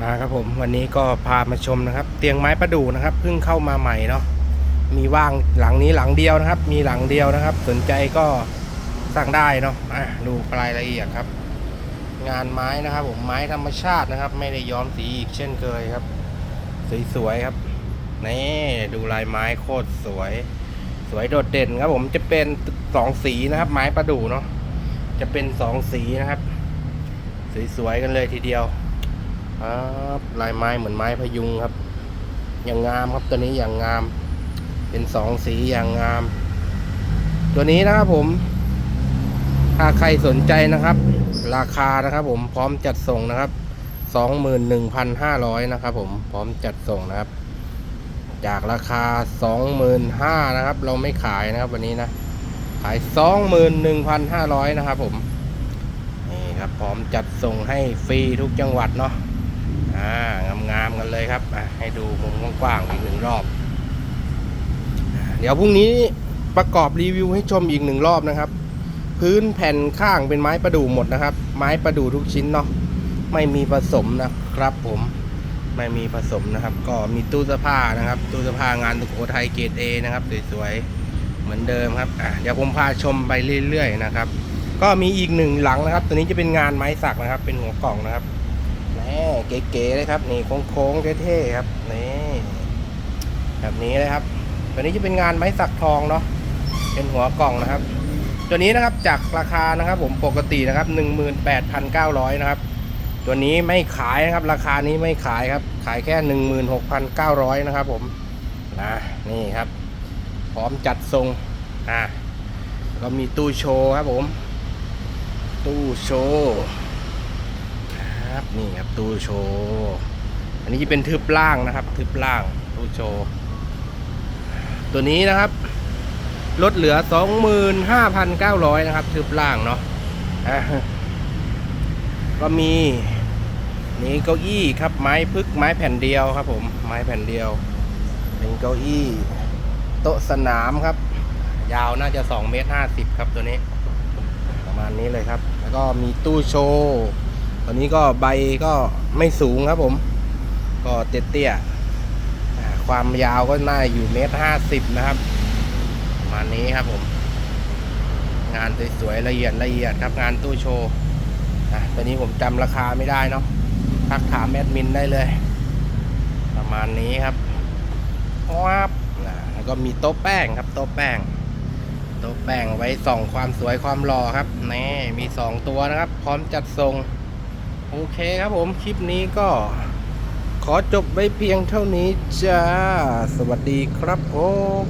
มาครับผมวันนี้ก็พามาชมนะครับ เตียงไม้ประดู่นะครับเพิ่งเข้ามาใหม่เนาะมีว่างหลังนี้หลังเดียวนะครับ มีหลังเดียวนะครับ สนใจก็สั่งได้เนาะอะดูรายละเอียดครับ งานไม้นะครับ ผมไม้ธรรมชาตินะครับ ไม่ได้ย้อมสีอีกเช่นเคยครับ สวยๆครับนี่ดูลายไม้โคตรสวย สวยโดดเด่นครับ ผมจะเป็นสองสีนะครับ ไม้ประดู่เนาะจะเป็นสองสีนะครับ สวยๆกันเลยทีเดียว ครับลายไม้เหมือนไม้พยุงครับ อย่างงามครับตัวนี้อย่างงาม เป็นสองสีอย่างงาม ตัวนี้นะครับผมถ้าใครสนใจนะครับ ราคานะครับ ผมพร้อมจัดส่งนะครับสองหมื่นหนึ่งพันห้าร้อยนะครับ ผมพร้อมจัดส่งนะครับ จากราคาสองหมื่นห้านะครับ เราไม่ขายนะครับ วันนี้นะขายสองหมื่นหนึ่งพันห้าร้อยนะครับ ผมนี่ครับพร้อมจัดส่งให้ฟรีทุกจังหวัดเนาะ อ่างามๆกันเลยครับให้ดูมุมกว้างๆอีกหนึ่งรอบ เดี๋ยวพรุ่งนี้ประกอบรีวิวให้ชมอีกหนึ่งรอบนะครับ พื้นแผ่นข้างเป็นไม้ประดู่หมดนะครับ ไม้ประดู่ทุกชิ้นเนาะไม่มีผสมนะครับ ผมไม่มีผสมนะครับ ก็มีตู้เสื้อผ้านะครับ ตู้เสื้อผ้างานสุโขทัยเกรดเอนะครับสวยๆเหมือนเดิมครับเดี๋ยวผมพาชมไปเรื่อยๆนะครับ ก็มีอีกหนึ่งหลังนะครับ ตัวนี้จะเป็นงานไม้สักนะครับ เป็นหัวกล่องนะครับ นี่เก๋ๆเลยครับ นี่โค้งๆเท่ๆครับ นี่แบบนี้เลยครับ ตัวนี้จะเป็นงานไม้สักทองเนาะ เป็นหัวกล่องนะครับ ตัวนี้นะครับจากราคานะครับ ผมปกตินะครับ 18,900 นะครับ ตัวนี้ไม่ขายนะครับ ราคานี้ไม่ขายครับ ขายแค่ 16,900 นะครับ ผม นะ นี่ครับ พร้อมจัดทรง อะเรามีตู้โชว์ครับผม ตู้โชว์ นี่ครับตู้โชว์อันนี้จะเป็นทึบล่างนะครับ ทึบล่างตู้โชว์ตัวนี้นะครับลดเหลือ 25,900 นะครับ ทึบล่างเนาะก็มีนี่เก้าอี้ครับไม้พึกไม้แผ่นเดียวครับ ผมไม้แผ่นเดียวเป็นเก้าอี้ โต๊ะสนามครับ ยาวน่าจะ2เมตร50 ครับตัวนี้ ประมาณนี้เลยครับ แล้วก็มีตู้โชว์ อนนี้ก็ใบก็ไม่สูงครับผม ก็เตี้ยๆอ่าความยาวก็น่าอยู่เมตรห้าสิบนะครับประมาณนี้ครับผม งานสวยๆละเอียดละเอียดครับงานตู้โชว์อะตอนนี้ผมจำราคาไม่ได้เนาะทักถามแอดมินได้เลย ประมาณนี้ครับวับอ่าแล้วก็มีโต๊ะแป้งครับ โต๊ะแป้ง โต๊ะแป้งไว้ส่องความสวยความหล่อครับนี่มีสองตัวนะครับ พร้อมจัดทรง โอเคครับผม คลิปนี้ก็ ขอจบไว้เพียงเท่านี้จ้า สวัสดีครับผม